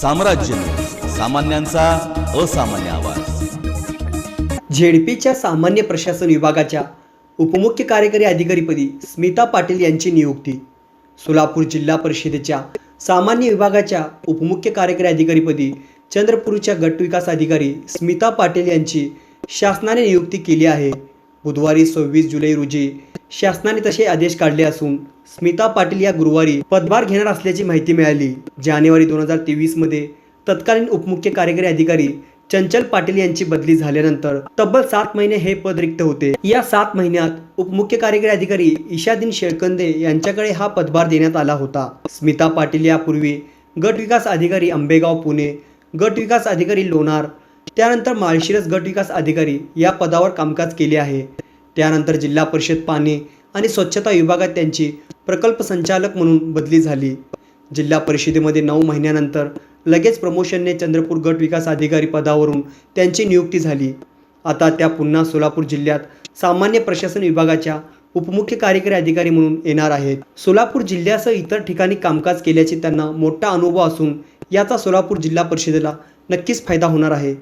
साम्राज्य. सामान्यांचा असामान्य आवाज. झेडपीच्या सामान्य प्रशासन विभागाच्या उपमुख्य कार्यकारी अधिकारीपदी स्मिता पाटील यांची नियुक्ती. सोलापूर जिल्हा परिषदेच्या सामान्य विभागाच्या उपमुख्य कार्यकारी अधिकारीपदी चंद्रपूरच्या गट विकास अधिकारी स्मिता पाटील यांची शासनाने नियुक्ती केली आहे. बुधवारी सव्वीस जुलै रोजी शासनाने तसे आदेश काढले असून स्मिता पाटील या गुरुवारी पदभार घेणार असल्याची माहिती मिळाली. जानेवारी दोन हजार तेवीसमध्ये तत्कालीन उपमुख्य कार्यकारी अधिकारी चंचल पाटील यांची बदली झाल्यानंतर तब्बल सात महिने हे पद रिक्त होते. या सात महिन्यात उपमुख्य कार्यकारी अधिकारी ईशादीन शेळकंदे यांच्याकडे हा पदभार देण्यात आला होता. स्मिता पाटील यापूर्वी गट विकास अधिकारी आंबेगाव पुणे गट विकास अधिकारी लोणार त्यानंतर माळशिरस गट विकास अधिकारी या पदावर कामकाज केले आहे. त्यानंतर जिल्हा परिषद पाणी आणि स्वच्छता विभागात त्यांची प्रकल्प संचालक म्हणून बदली झाली. जिल्हा परिषदेमध्ये नऊ महिन्यानंतर लगेच प्रमोशनने चंद्रपूर गट विकास अधिकारी पदावरून त्यांची नियुक्ती झाली. आता त्या पुन्हा सोलापूर जिल्ह्यात सामान्य प्रशासन विभागाच्या उपमुख्य कार्यकारी अधिकारी म्हणून येणार आहेत. सोलापूर जिल्ह्यासह इतर ठिकाणी कामकाज केल्याचे त्यांना मोठा अनुभव असून याचा सोलापूर जिल्हा परिषदेला नक्कीच फायदा होणार आहे.